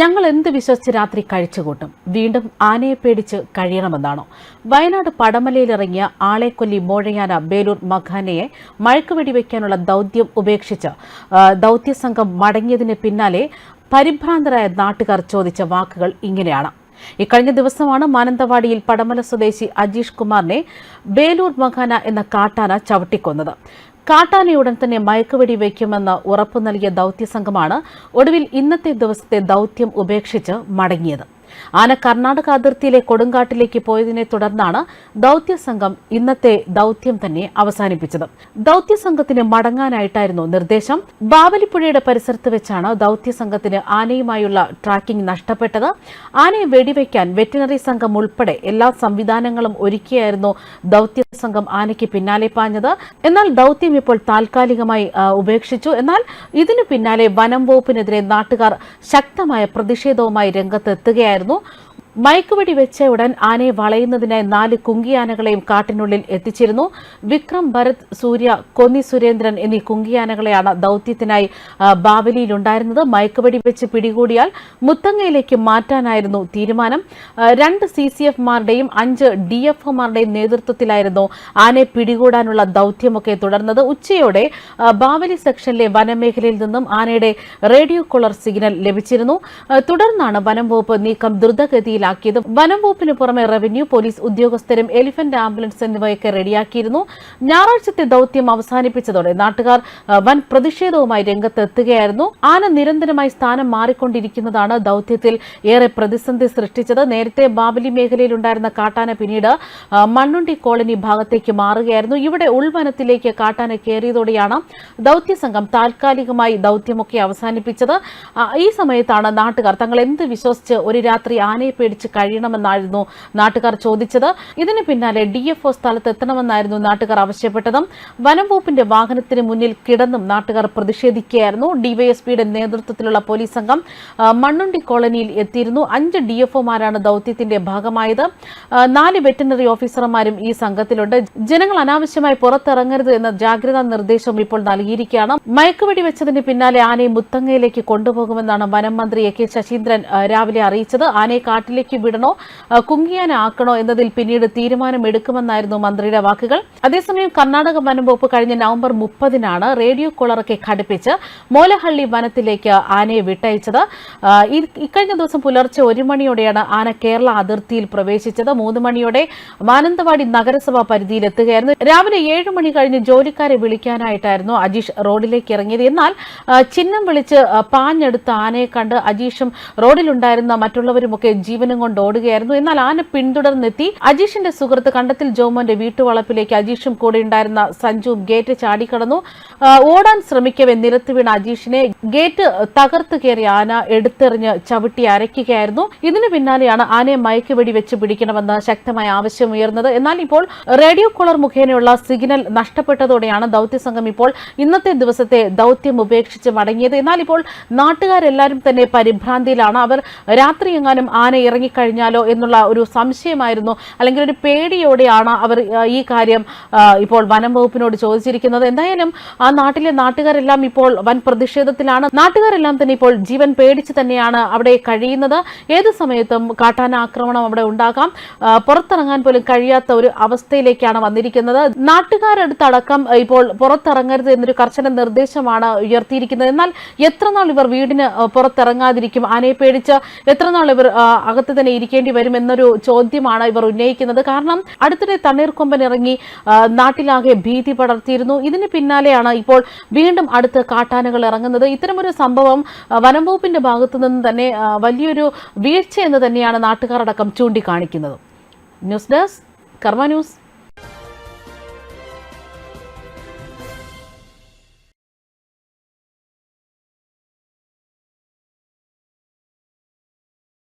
ഞങ്ങൾ എന്ത് വിശ്വസിച്ച് രാത്രി കഴിച്ചുകൂട്ടും? വീണ്ടും ആനയെ പേടിച്ച് കഴിയണമെന്നാണോ? വയനാട് പടമലയിലിറങ്ങിയ ആളെക്കൊല്ലി മോഴയാന ബേലൂർ മഖാനയെ മഴക്ക് വെടിവെക്കാനുള്ള ദൗത്യം ഉപേക്ഷിച്ച് ദൌത്യസംഘം മടങ്ങിയതിന് പിന്നാലെ പരിഭ്രാന്തരായ നാട്ടുകാർ ചോദിച്ച വാക്കുകൾ ഇങ്ങനെയാണ്. ഇക്കഴിഞ്ഞ ദിവസമാണ് മാനന്തവാടിയിൽ പടമല സ്വദേശി അജീഷ് കുമാറിനെ ബേലൂർ മഖാന എന്ന കാട്ടാന ചവിട്ടിക്കൊന്നത്. കാട്ടാനയുടൻ തന്നെ മയക്കുവെടി വയ്ക്കുമെന്ന് ഉറപ്പു നൽകിയ ദൗത്യസംഘമാണ് ഒടുവിൽ ഇന്നത്തെ ദിവസത്തെ ദൌത്യം ഉപേക്ഷിച്ച് മടങ്ങിയത് ആന കർണാടക അതിർത്തിയിലെ കൊടുങ്കാട്ടിലേക്ക് പോയതിനെ തുടർന്നാണ് ദൗത്യസംഘം ഇന്നത്തെ ദൌത്യം തന്നെ അവസാനിപ്പിച്ചത്. ദൗത്യസംഘത്തിന് മടങ്ങാനായിട്ടായിരുന്നു നിർദ്ദേശം. ബാവലിപ്പുഴയുടെ പരിസരത്ത് വെച്ചാണ് ദൗത്യസംഘത്തിന് ആനയുമായുള്ള ട്രാക്കിംഗ് നഷ്ടപ്പെട്ടത്. ആനയെ വെടിവെക്കാൻ വെറ്റിനറി സംഘം ഉൾപ്പെടെ എല്ലാ സംവിധാനങ്ങളും ഒരുക്കിയായിരുന്നു ദൗത്യസംഘം ആനയ്ക്ക് പിന്നാലെ പാഞ്ഞത്. എന്നാൽ ദൌത്യം ഇപ്പോൾ താൽക്കാലികമായി ഉപേക്ഷിച്ചു. എന്നാൽ ഇതിനു പിന്നാലെ വനം വകുപ്പിനെതിരെ നാട്ടുകാർ ശക്തമായ പ്രതിഷേധവുമായി രംഗത്തെത്തുകയായിരുന്നു. পারব। മയക്കുവെടി വെച്ച ഉടൻ ആനയെ വളയുന്നതിനായി നാല് കുങ്കിയാനകളെയും കാട്ടിനുള്ളിൽ എത്തിച്ചിരുന്നു. വിക്രം ഭരത് സൂര്യ കൊന്നി സുരേന്ദ്രൻ എന്നീ കുങ്കിയാനകളെയാണ് ദൗത്യത്തിനായി ബാവലിയിലുണ്ടായിരുന്നത്. മയക്കുവെടി വെച്ച് പിടികൂടിയാൽ മുത്തങ്ങയിലേക്ക് മാറ്റാനായിരുന്നു തീരുമാനം. രണ്ട് സി സി എഫ്മാരുടെയും അഞ്ച് ഡി എഫ് ഒമാരുടെയും നേതൃത്വത്തിലായിരുന്നു ആനയെ പിടികൂടാനുള്ള ദൌത്യമൊക്കെ തുടർന്നത്. ഉച്ചയോടെ ബാവലി സെക്ഷനിലെ വനമേഖലയിൽ നിന്നും ആനയുടെ റേഡിയോ കോളർ സിഗ്നൽ ലഭിച്ചിരുന്നു. തുടർന്നാണ് വനം വകുപ്പ് നീക്കം ദ്രുതഗതിയിലാക്കിയത് വനം വകുപ്പിന് പുറമെ റവന്യൂ പോലീസ് ഉദ്യോഗസ്ഥരും എലിഫന്റ് ആംബുലൻസ് എന്നിവയൊക്കെ റെഡിയാക്കിയിരുന്നു. ഞായറാഴ്ചത്തെ ദൌത്യം അവസാനിപ്പിച്ചതോടെ നാട്ടുകാർ വൻ പ്രതിഷേധവുമായി രംഗത്തെത്തുകയായിരുന്നു. ആന നിരന്തരമായി സ്ഥാനം മാറിക്കൊണ്ടിരിക്കുന്നതാണ് ദൌത്യത്തിൽ ഏറെ പ്രതിസന്ധി സൃഷ്ടിച്ചത്. നേരത്തെ ബാബലി മേഖലയിലുണ്ടായിരുന്ന കാട്ടാന പിന്നീട് മണ്ണുണ്ടി കോളനി ഭാഗത്തേക്ക് മാറുകയായിരുന്നു. ഇവിടെ ഉൾവനത്തിലേക്ക് കാട്ടാന കയറിയതോടെയാണ് ദൗത്യസംഘം താൽക്കാലികമായി ദൌത്യമൊക്കെ അവസാനിപ്പിച്ചത്. ഈ സമയത്താണ് നാട്ടുകാർ തങ്ങൾ എന്ത് വിശ്വസിച്ച് ഒരു രാത്രി ആനയെ പേടിച്ച് കഴിയണമെന്നായിരുന്നു നാട്ടുകാർ ചോദിച്ചത്. ഇതിന് പിന്നാലെ ഡി എഫ് ഒ സ്ഥലത്ത് എത്തണമെന്നായിരുന്നു നാട്ടുകാർ ആവശ്യപ്പെട്ടതും. വനം വകുപ്പിന്റെ വാഹനത്തിന് മുന്നിൽ കിടന്നും നാട്ടുകാർ പ്രതിഷേധിക്കുകയായിരുന്നു. ഡിവൈഎസ്പിയുടെ നേതൃത്വത്തിലുള്ള പോലീസ് സംഘം മണ്ണുണ്ടി കോളനിയിൽ എത്തിയിരുന്നു. അഞ്ച് ഡി എഫ് ഒമാരാണ് ദൗത്യത്തിന്റെ ഭാഗമായത്. നാല് വെറ്റിനറി ഓഫീസർമാരും ഈ സംഘത്തിലുണ്ട്. ജനങ്ങൾ അനാവശ്യമായി പുറത്തിറങ്ങരുത് എന്ന ജാഗ്രതാ നിർദ്ദേശം ഇപ്പോൾ നൽകിയിരിക്കുകയാണ്. മയക്കുവെടി വെച്ചതിന് പിന്നാലെ ആനയെ മുത്തങ്ങയിലേക്ക് കൊണ്ടുപോകുമെന്നാണ് വനം മന്ത്രി എ കെ ശശീന്ദ്രൻ രാവിലെ അറിയിച്ചത്. ആനയെ കാട്ടിലേക്ക് വിടണോ? കുങ്ങിയാനാക്കണോ എന്നതിൽ പിന്നീട് തീരുമാനമെടുക്കുമെന്നായിരുന്നു മന്ത്രിയുടെ വാക്കുകൾ. അതേസമയം കർണാടക വനം വകുപ്പ് കഴിഞ്ഞ നവംബർ മുപ്പതിനാണ് റേഡിയോ കോളറൊക്കെ ഘടിപ്പിച്ച് മോലഹള്ളി വനത്തിലേക്ക് ആനയെ വിട്ടയച്ചത്. ഇക്കഴിഞ്ഞ ദിവസം പുലർച്ചെ ഒരു മണിയോടെയാണ് ആന കേരള അതിർത്തിയിൽ പ്രവേശിച്ചത്. മൂന്ന് മണിയോടെ മാനന്തവാടി നഗരസഭാ പരിധിയിൽ എത്തുകയായിരുന്നു രാവിലെ ഏഴ് മണി കഴിഞ്ഞ് ജോലിക്കാരെ വിളിക്കാനായിട്ടായിരുന്നു അജീഷ് റോഡിലേക്ക് ഇറങ്ങിയത്. എന്നാൽ ചിഹ്നം വിളിച്ച് പാഞ്ഞെടുത്ത ആനയെ കണ്ട് അജീഷും റോഡിലുണ്ടായിരുന്ന മറ്റുള്ളവരുമൊക്കെ ജീവനും കൊണ്ട് ഓടുകയായിരുന്നു. എന്നാൽ ആന പിന്തുടർന്നെത്തി. അജീഷിന്റെ സുഹൃത്ത് കണ്ടത്തിൽ ജോമോന്റെ വീട്ടുവളപ്പിലേക്ക് അജീഷും കൂടെ ഉണ്ടായിരുന്ന സഞ്ജുവും ഗേറ്റ് ചാടിക്കടന്നു ഓടാൻ ശ്രമിക്കവേ നിരത്ത് വീണ അജീഷിനെ ഗേറ്റ് തകർത്ത് കയറി ആന എടുത്തെറിഞ്ഞ് ചവിട്ടി അരയ്ക്കുകയായിരുന്നു. ഇതിനു പിന്നാലെയാണ് ആനയെ മയക്കുവെടി വെച്ച് പിടിക്കണമെന്ന് ശക്തമായ ആവശ്യം ആവശ്യമുയർന്നത് എന്നാൽ ഇപ്പോൾ റേഡിയോ കോളർ മുഖേനയുള്ള സിഗ്നൽ നഷ്ടപ്പെട്ടതോടെയാണ് ദൗത്യസംഘം ഇപ്പോൾ ഇന്നത്തെ ദിവസത്തെ ദൗത്യം ഉപേക്ഷിച്ച് മടങ്ങിയത്. എന്നാൽ ഇപ്പോൾ നാട്ടുകാരെല്ലാവരും തന്നെ പരിഭ്രാന്തിയിലാണ്. അവർ രാത്രി എങ്ങാനും ആന ഇറങ്ങിക്കഴിഞ്ഞാലോ എന്നുള്ള ഒരു സംശയമായിരുന്നു. അല്ലെങ്കിൽ ഒരു പേടിയോടെയാണ് അവർ ഈ കാര്യം ഇപ്പോൾ വനം വകുപ്പിനോട് ചോദിച്ചിരിക്കുന്നത്. എന്തായാലും ആ നാട്ടിലെ നാട്ടുകാരെല്ലാം ഇപ്പോൾ വൻ പ്രതിഷേധത്തിലാണ്. നാട്ടുകാരെല്ലാം തന്നെ ഇപ്പോൾ ജീവൻ പേടിച്ച് തന്നെയാണ് അവിടെ കഴിയുന്നത്. ഏത് സമയത്തും കാട്ടാന ആക്രമണം അവിടെ ഉണ്ടാകാം. പുറത്തിറങ്ങാൻ പോലും കഴിയാത്ത ഒരു അവസ്ഥയിലേക്കാണ് വന്നിരിക്കുന്നത്. നാട്ടുകാരടുത്തടക്കം ഇപ്പോൾ പുറത്തിറങ്ങരുത് എന്നൊരു കർശന നിർദ്ദേശമാണ് ഉയർത്തിയിരിക്കുന്നത്. എന്നാൽ എത്ര നാൾ ഇവർ വീടിന് പുറത്തിറങ്ങാതിരിക്കും? ആനയെ പേടിച്ച് എത്ര നാൾ ഇവർ ആ, തന്നെ ഇരിക്കേണ്ടി വരുമെന്നൊരു ചോദ്യമാണ് ഇവർ ഉന്നയിക്കുന്നത്. കാരണം അടുത്തിടെ തണ്ണീർക്കൊമ്പൻ ഇറങ്ങി നാട്ടിലാകെ ഭീതി പടർത്തിയിരുന്നു. ഇതിന് പിന്നാലെയാണ് ഇപ്പോൾ വീണ്ടും അടുത്ത് കാട്ടാനകൾ ഇറങ്ങുന്നത്. ഇത്തരമൊരു സംഭവം വനം വകുപ്പിന്റെ ഭാഗത്തു നിന്ന് തന്നെ വലിയൊരു വീഴ്ച എന്ന് തന്നെയാണ് നാട്ടുകാരടക്കം ചൂണ്ടിക്കാണിക്കുന്നത്. News desk Karma news.